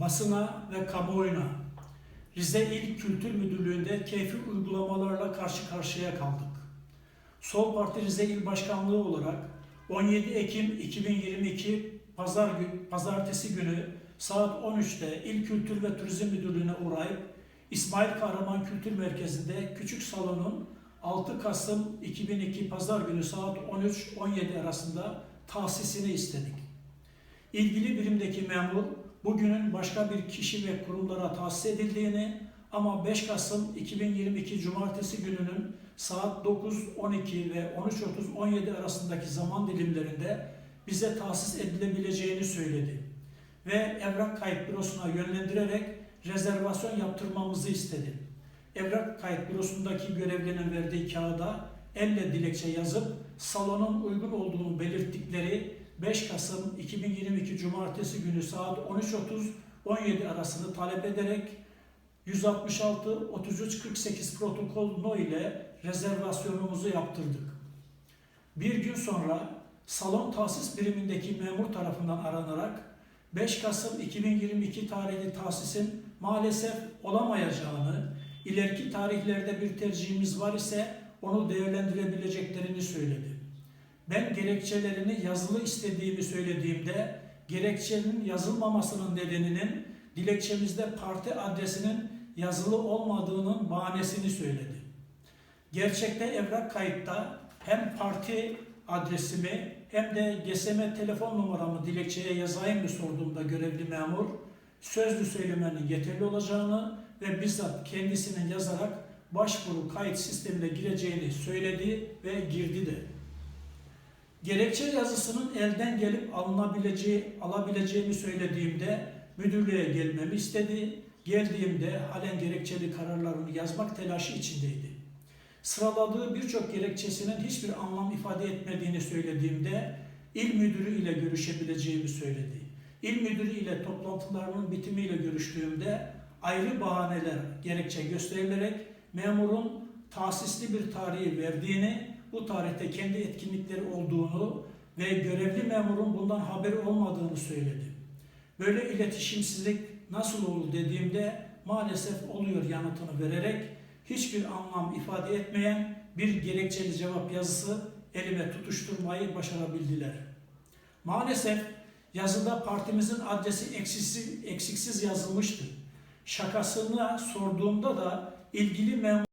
basına ve kamuoyuna Rize İl Kültür Müdürlüğü'nde keyfi uygulamalarla karşı karşıya kaldık. Sol Parti Rize İl Başkanlığı olarak 17 Ekim 2022 Pazar gün, Pazartesi günü saat 13'te İl Kültür ve Turizm Müdürlüğü'ne uğrayıp İsmail Kahraman Kültür Merkezi'nde Küçük Salon'un 6 Kasım 2002 Pazar günü saat 13-17 arasında tahsisini istedik. İlgili birimdeki memur bugünün başka bir kişi ve kurumlara tahsis edildiğini ama 5 Kasım 2022 Cumartesi gününün saat 9, 12 ve 13.30, 17 arasındaki zaman dilimlerinde bize tahsis edilebileceğini söyledi ve evrak kayıt bürosuna yönlendirerek rezervasyon yaptırmamızı istedi. Evrak kayıt bürosundaki görevlinin verdiği kağıda elle dilekçe yazıp salonun uygun olduğunu belirttikleri 5 Kasım 2022 Cumartesi günü saat 13.30-17 arasını talep ederek 166 33 48 protokol no ile rezervasyonumuzu yaptırdık. Bir gün sonra salon tahsis birimindeki memur tarafından aranarak 5 Kasım 2022 tarihli tahsisin maalesef olamayacağını, ileriki tarihlerde bir tercihimiz var ise onu değerlendirebileceklerini söyledi. Ben gerekçelerini yazılı istediğimi söylediğimde gerekçenin yazılmamasının nedeninin dilekçemizde parti adresinin yazılı olmadığının bahanesini söyledi. Gerçekte evrak kayıtta hem parti adresimi hem de GSM telefon numaramı dilekçeye yazayım mı sorduğumda görevli memur sözlü söylemenin yeterli olacağını ve bizzat kendisinin yazarak başvuru kayıt sistemine gireceğini söyledi ve girdi de. Gerekçe yazısının elden gelip alınabileceği, alabileceğimi söylediğimde müdürlüğe gelmemi istedi. Geldiğimde halen gerekçeli kararlarını yazmak telaşı içindeydi. Sıraladığı birçok gerekçesinin hiçbir anlam ifade etmediğini söylediğimde il müdürü ile görüşebileceğimi söyledi. İl müdürü ile toplantılarının bitimiyle görüştüğümde ayrı bahaneler gerekçe gösterilerek memurun tahsisli bir tarihi verdiğini, bu tarihte kendi etkinlikleri olduğunu ve görevli memurun bundan haberi olmadığını söyledi. Böyle iletişimsizlik nasıl olur dediğimde maalesef oluyor yanıtını vererek hiçbir anlam ifade etmeyen bir gerekçeli cevap yazısı elime tutuşturmayı başarabildiler. Maalesef yazıda partimizin adresi eksiksiz, eksiksiz yazılmıştı. Şakasını sorduğumda da ilgili memur